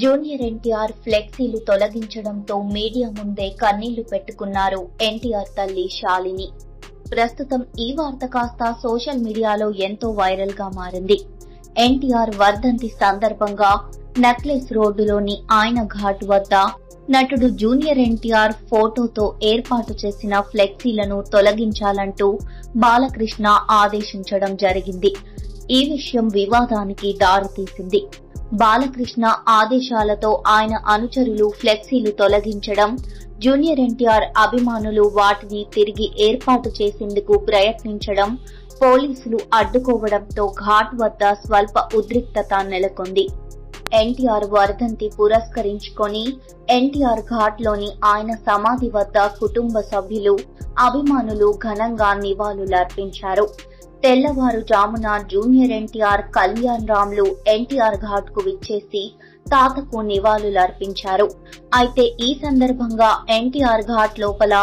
Junior NTR ఫ్లెక్సీలు తొలగించడంతో media ముందే కన్నీళ్ళు పెట్టుకున్నారు ఎన్టీఆర్ తల్లి శాలిని. ప్రస్తుతం ఈ వార్త కాస్త సోషల్ మీడియాలో ఎంతో వైరల్గా మారింది. ఎన్టీఆర్ వర్ధంతి సందర్భంగా నక్లెస్ రోడ్డులోని ఆయన ఘాట్ వద్ద నటుడు జూనియర్ ఎన్టీఆర్ ఫోటోతో ఏర్పాటు చేసిన ఫ్లెక్సీలను తొలగించాలంటూ బాలకృష్ణ ఆదేశించడం జరిగింది. ఈ విషయం వివాదానికి దారితీసింది. బాలకృష్ణ ఆదేశాలతో ఆయన అనుచరులు ఫ్లెక్సీలు తొలగించడం జూనియర్ ఎన్టీఆర్ అభిమానులు వాటిని తిరిగి ఏర్పాటు చేసేందుకు ప్రయత్నించడం పోలీసులు అడ్డుకోవడంతో ఘాట్ వద్ద స్వల్ప ఉద్రిక్తత నెలకొంది. ఎన్టీఆర్ వర్ధంతి పురస్కరించుకొని ఎన్టీఆర్ ఘాట్లోని ఆయన సమాధి వద్ద కుటుంబ సభ్యులు అభిమానులు ఘనంగా నివాళులర్పించారు. తెల్లవారుజామున జూనియర్ ఎన్టీఆర్ కళ్యాణ్ రామ్లు ఎన్టీఆర్ ఘాట్కు విచ్చేసి తాతకు నివాళులర్పించారు. అయితే ఈ సందర్భంగా ఎన్టీఆర్ ఘాట్ లోపల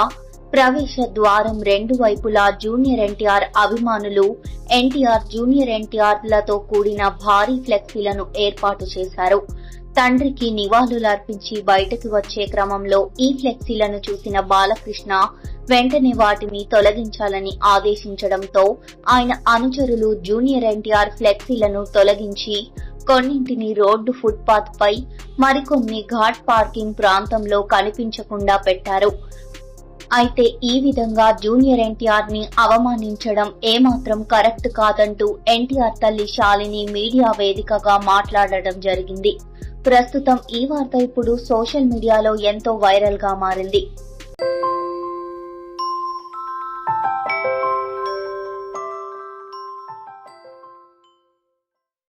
ప్రవేశ ద్వారం రెండు వైపులా జూనియర్ ఎన్టీఆర్ అభిమానులు ఎన్టీఆర్ జూనియర్ ఎన్టీఆర్లతో కూడిన భారీ ఫ్లెక్సీలను ఏర్పాటు చేశారు. తండ్రికి నివాళులర్పించి బయటకు వచ్చే క్రమంలో ఈ ఫ్లెక్సీలను చూసిన బాలకృష్ణ వెంటనే వాటిని తొలగించాలని ఆదేశించడంతో ఆయన అనుచరులు జూనియర్ ఎన్టీఆర్ ఫ్లెక్సీలను తొలగించి కొన్నింటిని రోడ్డు ఫుట్పాత్ పై మరికొన్ని ఘాట్ పార్కింగ్ ప్రాంతంలో కనిపించకుండా పెట్టారు. అయితే ఈ విధంగా జూనియర్ ఎన్టీఆర్ని అవమానించడం ఏమాత్రం కరెక్ట్ కాదంటూ ఎన్టీఆర్ తల్లి శాలిని మీడియా వేదికగా మాట్లాడడం జరిగింది. ప్రస్తుతం ఈ వార్త ఇప్పుడు సోషల్ మీడియాలో ఎంతో వైరల్గా మారింది.